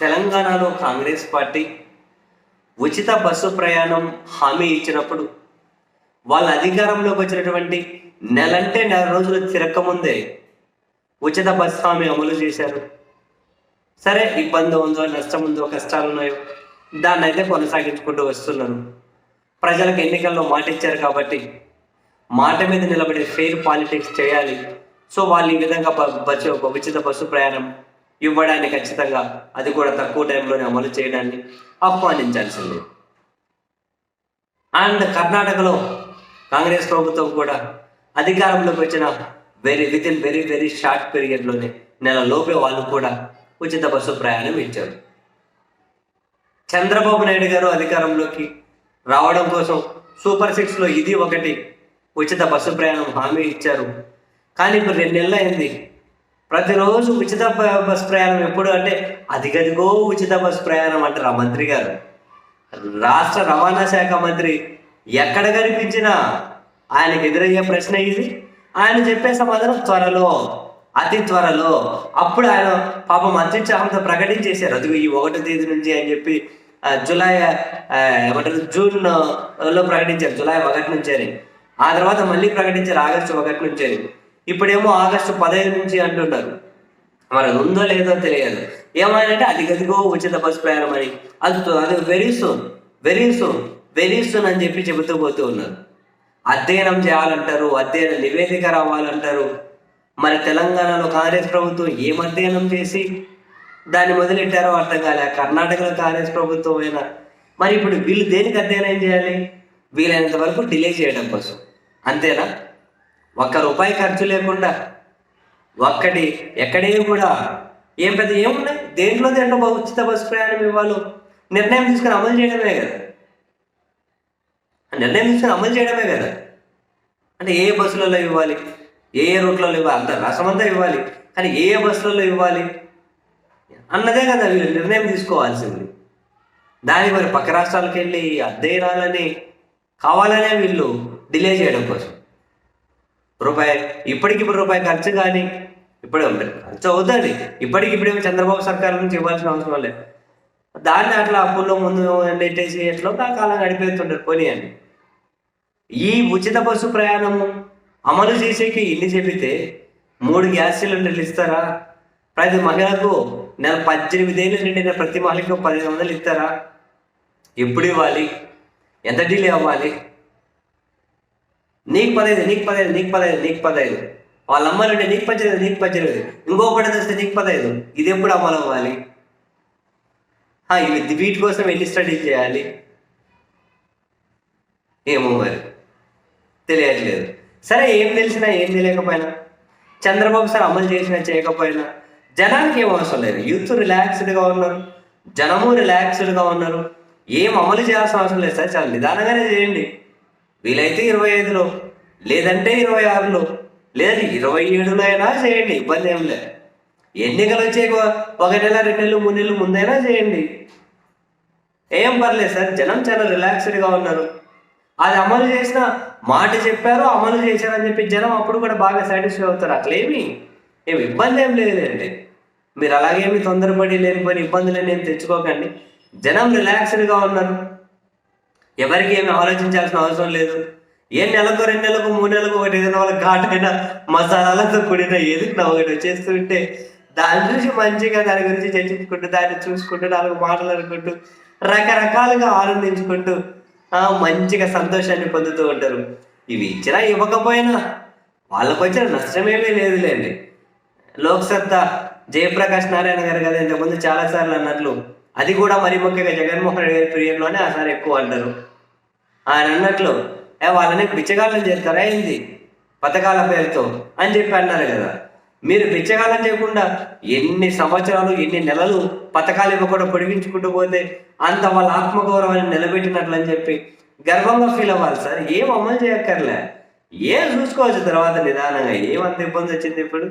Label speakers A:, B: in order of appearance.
A: తెలంగాణలో కాంగ్రెస్ పార్టీ ఉచిత బస్సు ప్రయాణం హామీ ఇచ్చినప్పుడు వాళ్ళ అధికారంలోకి వచ్చినటువంటి నెలంటే నెల రోజులు తిరక్కముందే ఉచిత బస్ హామీ అమలు చేశారు. సరే ఇబ్బంది ఉందో నష్టం ఉందో కష్టాలు ఉన్నాయో దాన్ని అయితే కొనసాగించుకుంటూ వస్తున్నారు. ప్రజలకు ఎన్నికల్లో మాట ఇచ్చారు కాబట్టి మాట మీద నిలబడే ఫెయిర్ పాలిటిక్స్ చేయాలి. సో వాళ్ళు ఈ విధంగా బస్సు ఉచిత బస్సు ప్రయాణం ఇవ్వడాన్ని ఖచ్చితంగా అది కూడా తక్కువ టైంలోనే అమలు చేయడాన్ని ఆహ్వానించాల్సిందే. అండ్ కర్ణాటకలో కాంగ్రెస్ ప్రభుత్వం కూడా అధికారంలోకి వచ్చిన very with in very very short పీరియడ్లోనే నెల లోపే వాళ్ళు కూడా ఉచిత బస్సు ప్రయాణం ఇచ్చారు. చంద్రబాబు నాయుడు గారు అధికారంలోకి రావడం కోసం సూపర్ సిక్స్లో ఇది ఒకటి ఉచిత బస్సు ప్రయాణం హామీ ఇచ్చారు. కానీ ఇప్పుడు రెండు నెలలు అయింది. ప్రతిరోజు ఉచిత బస్ బస్సు ప్రయాణం ఎప్పుడు అంటే అదిగదిగో ఉచిత బస్సు ప్రయాణం అంటారు ఆ మంత్రి గారు. రాష్ట్ర రవాణా శాఖ మంత్రి ఎక్కడ కనిపించినా ఆయనకు ఎదురయ్యే ప్రశ్న ఇది. ఆయన చెప్పే సమాధానం త్వరలో అతి త్వరలో. అప్పుడు ఆయన పాపం అత్యుత్సాహంతో ప్రకటించేశారు. అది ఈ ఒకటో తేదీ నుంచి అని చెప్పి జూలై ఏమంటారు జూన్లో ప్రకటించారు. జూలై ఒకటి నుంచి అని. ఆ తర్వాత మళ్ళీ ప్రకటించారు ఆగస్టు ఒకటి నుంచి అని. ఇప్పుడేమో ఆగస్టు పదహైదు నుంచి అంటున్నారు. మరి అది ఉందో లేదో తెలియదు. ఏమైందంటే అది గదిగో ఉచిత బస్సు ప్రయాణం అని. అది అది very soon very soon very soon అని చెప్పి చెబుతూ పోతూ ఉన్నారు. అధ్యయనం చేయాలంటారు అధ్యయన నివేదిక రావాలంటారు. మరి తెలంగాణలో కాంగ్రెస్ ప్రభుత్వం ఏం అధ్యయనం చేసి దాన్ని మొదలెట్టారో అర్థం కాలే. కర్ణాటకలో కాంగ్రెస్ ప్రభుత్వం అయినా. మరి ఇప్పుడు వీళ్ళు దేనికి అధ్యయనం చేయాలి? వీలైనంత వరకు డిలే చేయడం కోసం. అంతేనా? ఒక్క రూపాయి ఖర్చు లేకుండా ఒక్కటి ఎక్కడే కూడా ఏం పెద్ద ఏమున్నాయి? దేంట్లో దేంట్లో ఉచిత బస్సు ప్రయాణం ఇవ్వాలి? నిర్ణయం తీసుకుని అమలు చేయడమే కదా. నిర్ణయం తీసుకుని అమలు చేయడమే కదా. అంటే ఏ బస్సులలో ఇవ్వాలి? ఏ ఏ రూట్లలో ఇవ్వాలి? అంత రసమంతా ఇవ్వాలి. కానీ ఏ ఏ బస్సులలో ఇవ్వాలి? అన్నదే కదా వీళ్ళు నిర్ణయం తీసుకోవాల్సింది. దానికి మరి పక్క రాష్ట్రాలకు వెళ్ళి అధ్యయనాలని కావాలనే వీళ్ళు డిలే చేయడం కోసం. రూపాయి ఇప్పటికిప్పుడు రూపాయి ఖర్చు కానీ ఇప్పుడు ఖర్చు అవుతుంది ఇప్పటికిప్పుడేమో చంద్రబాబు సర్కార్ నుంచి ఇవ్వాల్సిన అవసరం లేదు. దాన్ని అట్లా అప్పుల్లో ముందు నెట్టేసి ఎట్లా కాలం గడిపేస్తుంటారు పోనీ అని ఈ ఉచిత బస్సు ప్రయాణము అమలు చేసేకి ఇల్లు చెబితే మూడు గ్యాస్ సిలిండర్లు ఇస్తారా? ప్రతి మహిళకు నెల పద్దెనిమిది ఏళ్ళు నిండిన ప్రతి మహిళకు పదిహేను వందలు ఇస్తారా? ఎప్పుడు ఇవ్వాలి? ఎంత డిలే అవ్వాలి? నీకు పదైదు నీకు పదైదు నీకు పదైదు నీకు పదైదు. వాళ్ళ అమ్మాయిలు ఉంటే నీకు పద్దెనిమిది నీకు పద్దెనిమిది. ఇంకో తెస్తే నీకు పదైదు. ఇది ఎప్పుడు అమలు అవ్వాలి? ఇవి వీటి కోసం ఎన్ని స్టడీ చేయాలి? ఏమో మరి. తెలియట్లేదు. సరే ఏం తెలిసినా ఏం తెలియకపోయినా. చంద్రబాబు సార్ అమలు చేసినా చేయకపోయినా. జనానికి ఏం అవసరం లేదు. యూత్ రిలాక్స్డ్గా ఉన్నారు. జనము రిలాక్స్డ్గా ఉన్నారు. ఏం అమలు చేయాల్సిన అవసరం లేదు. సార్ చాలా నిదానంగానే చేయండి. వీలైతే ఇరవై ఐదులో లేదంటే ఇరవై ఆరులో లేదంటే ఇరవై ఏడులో అయినా చేయండి ఇబ్బంది ఏం లేదు. ఎన్నికలు వచ్చే ఒక- నెల రెండు నెలలు మూడు నెలలు ముందైనా చేయండి. ఏం పర్లేదు సార్ జనం చాలా రిలాక్స్డ్గా ఉన్నారు. అది అమలు చేసిన మాట చెప్పారు అమలు చేశారని చెప్పి జనం అప్పుడు కూడా బాగా సాటిస్ఫై అవుతారు. అట్లేమి ఏమి? ఇబ్బంది ఏం లేదండి. మీరు అలాగేమి తొందరపడి లేనిపోయిన ఇబ్బందులు ఏం తెచ్చుకోకండి. జనం రిలాక్స్డ్గా ఉన్నారు. ఎవరికి ఏమి ఆలోచించాల్సిన అవసరం లేదు. ఏ నెలకు రెండు నెలకు మూడు నెలకు ఒకటి ఏదైనా వాళ్ళ ఘాటైన మసాలాలతో కూడిన ఏదైనా ఒకటి వచ్చేస్తుంటే దాని చూసి మంచిగా దాని గురించి చర్చించుకుంటూ దాన్ని చూసుకుంటూ నాలుగు మాటలు అనుకుంటూ రకరకాలుగా ఆనందించుకుంటూ ఆ, మంచిగా సంతోషాన్ని పొందుతూ ఉంటారు. ఇవి ఇచ్చినా ఇవ్వకపోయినా వాళ్ళకు వచ్చిన నష్టమేమీ లేదులేండి. లోక్సత్తా జయప్రకాష్ నారాయణ గారు కదా ఇంతకుముందు చాలా సార్లు అన్నట్లు అది కూడా మరి ముఖ్యంగా జగన్మోహన్ రెడ్డి గారి పీరియడ్లోనే ఆ సార్ ఎక్కువ అంటారు. ఆయన అన్నట్లు ఏ వాళ్ళని బిచ్చగాళ్ళని చేస్తారా ఏంది? పథకాల పేరుతో అని చెప్పి అన్నారు కదా. మీరు బిచ్చగాళ్ళని చేయకుండా ఎన్ని సంవత్సరాలు ఎన్ని నెలలు పథకాలు ఇవ్వకుండా పొడిగించుకుంటూ పోతే అంత వాళ్ళ ఆత్మగౌరవాన్ని నిలబెట్టినట్లు అని చెప్పి గర్వంగా ఫీల్ అవ్వాలి సార్. ఏం అమలు చేయక్కర్లే. ఏం చూసుకోవచ్చు తర్వాత నిదానంగా? ఏమంత ఇబ్బంది వచ్చింది ఇప్పుడు?